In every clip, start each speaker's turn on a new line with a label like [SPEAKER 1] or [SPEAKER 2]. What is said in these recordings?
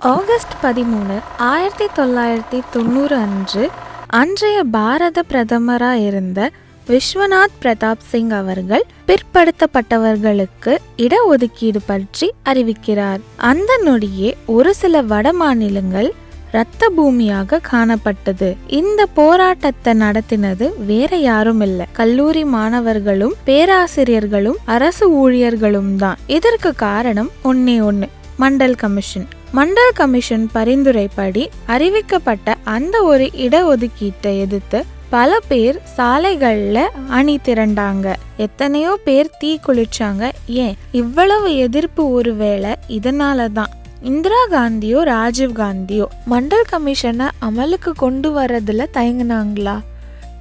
[SPEAKER 1] August பதிமூணு ஆயிரத்தி தொள்ளாயிரத்தி தொண்ணூறு அன்று அன்றைய பாரத பிரதமராக இருந்த விஸ்வநாத் பிரதாப் சிங் அவர்கள் பிற்படுத்தப்பட்டவர்களுக்கு இடஒதுக்கீடு பற்றி அறிவிக்கிறார். அந்த நொடியே ஒரு சில வட மாநிலங்கள் இரத்த பூமியாக காணப்பட்டது. இந்த போராட்டத்தை நடத்தினது வேற யாரும் இல்ல கல்லூரி மாணவர்களும் பேராசிரியர்களும் அரசு ஊழியர்களும் தான். இதற்கு காரணம் ஒன்னே ஒன்னு மண்டல் கமிஷன். மண்டல் கமிஷன் பரிந்துரைப்படி அறிவிக்கப்பட்ட அந்த ஒரு இடஒதுக்கீட்டை எதிர்த்து பல பேர் சாலைகள்ல அணி திரண்டாங்க. எத்தனையோ பேர் தீ குளிச்சாங்க. ஏன்? இவ்வளவு எதிர்ப்பு ஒருவேளை இதனால தான். இந்திரா காந்தியோ ராஜீவ் காந்தியோ மண்டல் கமிஷனை அமலுக்கு கொண்டு வர்றதுல தயங்குனாங்களா?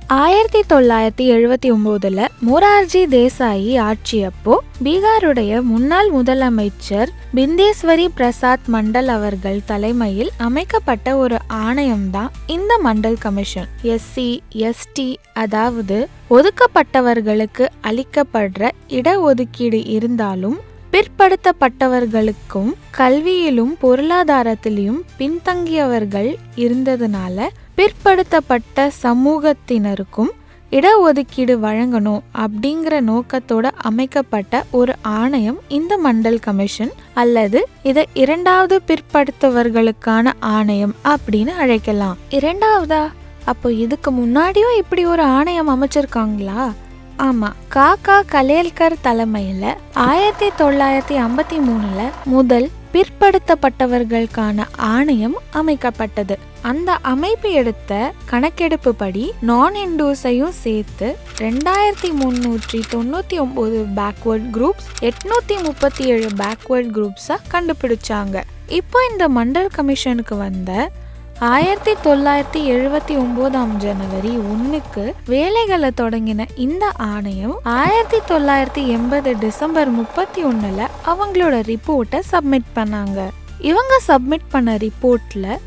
[SPEAKER 1] ஆயிரத்தி தொள்ளாயிரத்தி எழுபத்தி ஒம்போதுல மொரார்ஜி தேசாயி ஆட்சியப்போ பீகாருடைய முன்னாள் முதலமைச்சர் பிந்தேஸ்வரி பிரசாத் மண்டல் அவர்கள் தலைமையில் அமைக்கப்பட்ட ஒரு ஆணையம்தான் இந்த மண்டல் கமிஷன். எஸ்சி எஸ்டி அதாவது ஒதுக்கப்பட்டவர்களுக்கு அளிக்கப்படுற இடஒதுக்கீடு இருந்தாலும் பிற்படுத்தப்பட்டவர்களுக்கும் கல்வியிலும் பொருளாதாரத்திலையும் பின்தங்கியவர்கள் இருந்ததுனால பிற்படுத்தப்பட்ட சமூகத்தினருக்கும் இடஒதுக்கீடு வழங்கணும் அப்படிங்கிற நோக்கத்தோட அமைக்கப்பட்ட ஒரு ஆணையம் இந்த மண்டல் கமிஷன் அல்லது இதை இரண்டாவது பிற்படுத்தவர்களுக்கான ஆணையம் அப்படின்னு அழைக்கலாம். இரண்டாவதா? அப்போ இதுக்கு முன்னாடியும் இப்படி ஒரு ஆணையம் அமைச்சிருக்காங்களா? ஆமா காக்கா கலேல்கர் தலைமையில ஆயிரத்தி தொள்ளாயிரத்தி ஐம்பத்தி மூணுல முதல் பிற்படுத்தப்பட்டவர்களுக்கான ஆணையம் அமைக்கப்பட்டது. அந்த அமைப்பு எடுத்த கணக்கெடுப்பு படி நான் இண்டோஸையும் சேர்த்து ரெண்டாயிரத்தி முன்னூற்றி தொண்ணூற்றி ஒம்பது பேக்வேர்ட் குரூப்ஸ் எட்நூற்றி முப்பத்தி ஏழு பேக்வேர்ட் குரூப்ஸை கண்டுபிடிச்சாங்க. இப்போ இந்த மண்டல் கமிஷனுக்கு வந்த ஆயிரத்தி தொள்ளாயிரத்தி எழுபத்தி ஒன்பதாம் ஜனவரி ஒன்றுக்கு வேலைகளை தொடங்கின இந்த ஆணையம் ஆயிரத்தி தொள்ளாயிரத்தி எண்பது டிசம்பர் முப்பத்தி ஒன்றில் அவங்களோட ரிப்போர்ட்டை சப்மிட் பண்ணாங்க. இவங்க சப்மிட் பண்ண ரிப்போர்ட்டில்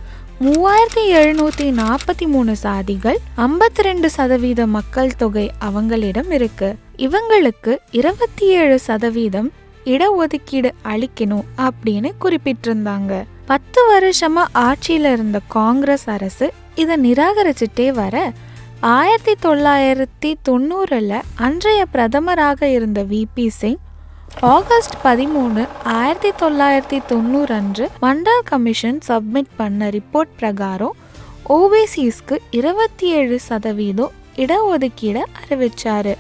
[SPEAKER 1] மூவாயிரத்தி எழுநூத்தி நாற்பத்தி மூணு சாதிகள் ஐம்பத்தி ரெண்டு சதவீத மக்கள் தொகை அவங்களிடம் இருக்கு. இவங்களுக்கு இருபத்தி ஏழு சதவீதம் இடஒதுக்கீடு அளிக்கணும் அப்படின்னு குறிப்பிட்டிருந்தாங்க. பத்து வருஷமா ஆட்சியில இருந்த காங்கிரஸ் அரசு இதை நிராகரிச்சுட்டே வர ஆயிரத்தி தொள்ளாயிரத்தி தொண்ணூறில் அன்றைய பிரதமராக இருந்த விபி சிங் ஆகஸ்ட் பதிமூணு ஆயிரத்தி தொள்ளாயிரத்தி தொண்ணூறு அன்று மண்டல் கமிஷன் சப்மிட் பண்ண ரிப்போர்ட் பிரகாரம் ஓபிசிஸ்க்கு இருபத்தி ஏழு சதவீதம் இடஒதுக்கீடை அறிவிச்சாரு.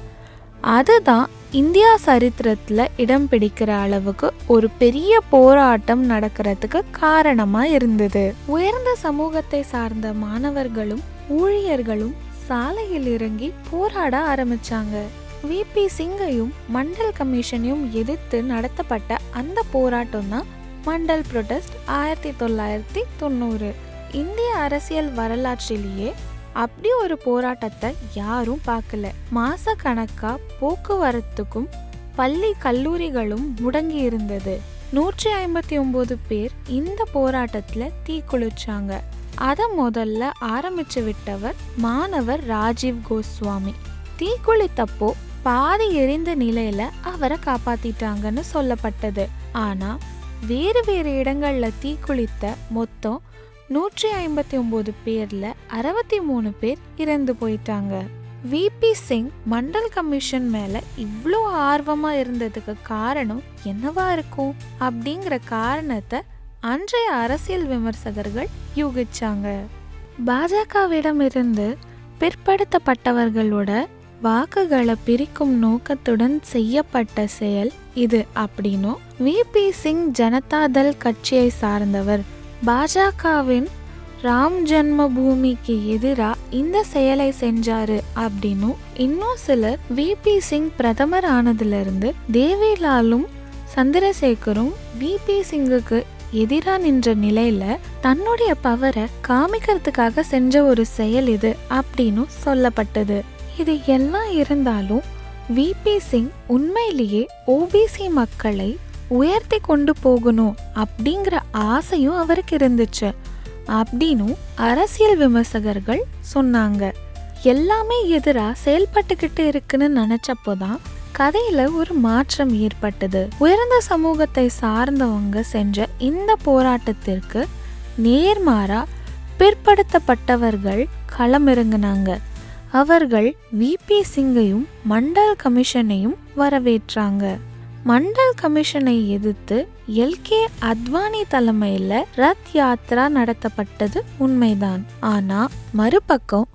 [SPEAKER 1] அதுதான் இந்தியா சரித்திரத்தில் இடம் பிடிக்கிற அளவுக்கு ஒரு பெரிய போராட்டம் நடக்கிறதுக்கு காரணமாக இருந்தது. உயர்ந்த சமூகத்தை சார்ந்த மாணவர்களும் ஊழியர்களும் சாலையில் இறங்கி போராட ஆரம்பிச்சாங்க. விபி சிங்கையும் மண்டல் கமிஷனையும் எதிர்த்து நடத்தப்பட்ட அந்த போராட்டம் தான் மண்டல் புரொட்டஸ்ட் ஆயிரத்தி தொள்ளாயிரத்தி தொண்ணூறு. இந்திய அரசியல் வரலாற்றிலேயே அப்படி ஒரு போராட்டத்தை யாரும் பார்க்கல. மாச கணக்கா போக்குவரத்துக்கும் பள்ளி கல்லூரிகளும் முடங்கி இருந்தது நூற்றி ஐம்பத்தி ஒன்பது பேர் இந்த போராட்டத்துல தீக்குளிச்சாங்க அதை முதல்ல ஆரம்பிச்சு விட்டவர் மாணவர் ராஜீவ் கோஸ்வாமி. தீக்குளித்தப்போ பாதி எரிந்த நிலையில அவரை காப்பாத்திட்டாங்கன்னு சொல்லப்பட்டது. ஆனா வேறு வேறு இடங்கள்ல தீக்குளித்த மொத்தம் நூற்றி ஐம்பத்தி ஒம்பது பேரில் அறுபத்தி மூணு பேர் இறந்து போயிட்டாங்க. விபி சிங் மண்டல் கமிஷன் மேலே இவ்வளோ ஆர்வமாக இருந்ததுக்கு காரணம் என்னவா இருக்கும்? அப்படிங்கிற காரணத்தை அன்றைய அரசியல் விமர்சகர்கள் யூகிச்சாங்க. பாஜகவிடம் இருந்து பிற்படுத்தப்பட்டவர்களோட வாக்குகளை பிரிக்கும் நோக்கத்துடன் செய்யப்பட்ட செயல் இது அப்படின்னும் விபி சிங் ஜனதாதள் கட்சியை சார்ந்தவர் பாஜகவின் ராம் ஜென்ம பூமிக்கு எதிராக இந்த செயலை செஞ்சாரு அப்படின்னும் இன்னும் சிலர் விபி சிங் பிரதமர் ஆனதுல தேவிலாலும் சந்திரசேகரும் விபி சிங்குக்கு எதிரா நின்ற நிலையில தன்னுடைய பவரை காமிக்கிறதுக்காக செஞ்ச ஒரு செயல் இது அப்படின்னு சொல்லப்பட்டது. இது எல்லாம் இருந்தாலும் விபி சிங் உண்மையிலேயே ஓபிசி மக்களை உயர்த்தி கொண்டு போகணும் அப்படிங்கிற ஆசையும் அவருக்கு இருந்துச்சு. அப்படின்னும் அரசியல் விமர்சகர்கள் சொன்னாங்க. எல்லாமே எதிரா செயல்பட்டுக்கிட்டு இருக்குன்னு நினைச்சப்போதான் கதையில ஒரு மாற்றம் ஏற்பட்டது. உயர்ந்த சமூகத்தை சார்ந்தவங்க செஞ்ச இந்த போராட்டத்திற்கு நேர்மாறா பிற்படுத்தப்பட்டவர்கள் களமிறங்கினாங்க. அவர்கள் விபி சிங்கையும் மண்டல் கமிஷனையும் வரவேற்றாங்க. மண்டல் கமிஷனை எதிர்த்து எல்கே அத்வானி தலைமையில் ரத் யாத்ரா நடத்தப்பட்டது உண்மைதான். ஆனால் மறுபக்கம்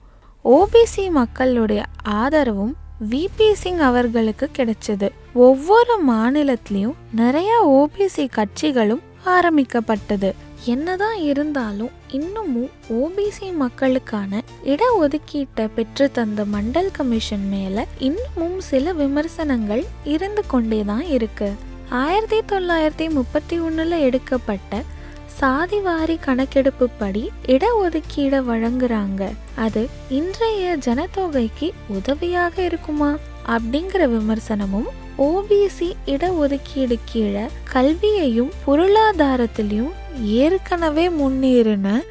[SPEAKER 1] ஓபிசி மக்களுடைய ஆதரவும் விபி சிங் அவர்களுக்கு கிடைச்சது. ஒவ்வொரு மாநிலத்திலையும் நிறைய ஓபிசி கட்சிகளும் ஆரம்பிக்கப்பட்டது. என்னதான் இருந்தாலும் இன்னமும் ஓபிசி மக்களுக்கான இடஒதுக்கீட்டை பெற்று தந்த மண்டல் கமிஷன் மேல இன்னமும் சில விமர்சனங்கள் இருந்து கொண்டே தான் இருக்கு. ஆயிரத்தி தொள்ளாயிரத்தி முப்பத்தி ஒன்றில் எடுக்கப்பட்ட சாதிவாரி கணக்கெடுப்பு படி இடஒதுக்கீடை வழங்குறாங்க. அது இன்றைய ஜனத்தொகைக்கு உதவியாக இருக்குமா? அப்படிங்கிற விமர்சனமும் ஓபிசி இடஒதுக்கீடு கீழே கல்வியையும் பொருளாதாரத்திலையும் ஏற்கனவே முன்னேறின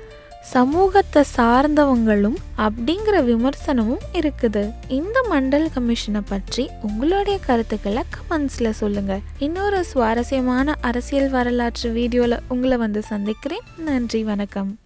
[SPEAKER 1] சமூகத்தை சார்ந்தவங்களும் அப்படிங்கிற விமர்சனமும் இருக்குது. இந்த மண்டல் கமிஷனை பற்றி உங்களுடைய கருத்துக்களை கமெண்ட்ஸ்ல சொல்லுங்க. இன்னொரு சுவாரஸ்யமான அரசியல் வரலாற்று வீடியோல உங்களை வந்து சந்திக்கிறேன். நன்றி வணக்கம்.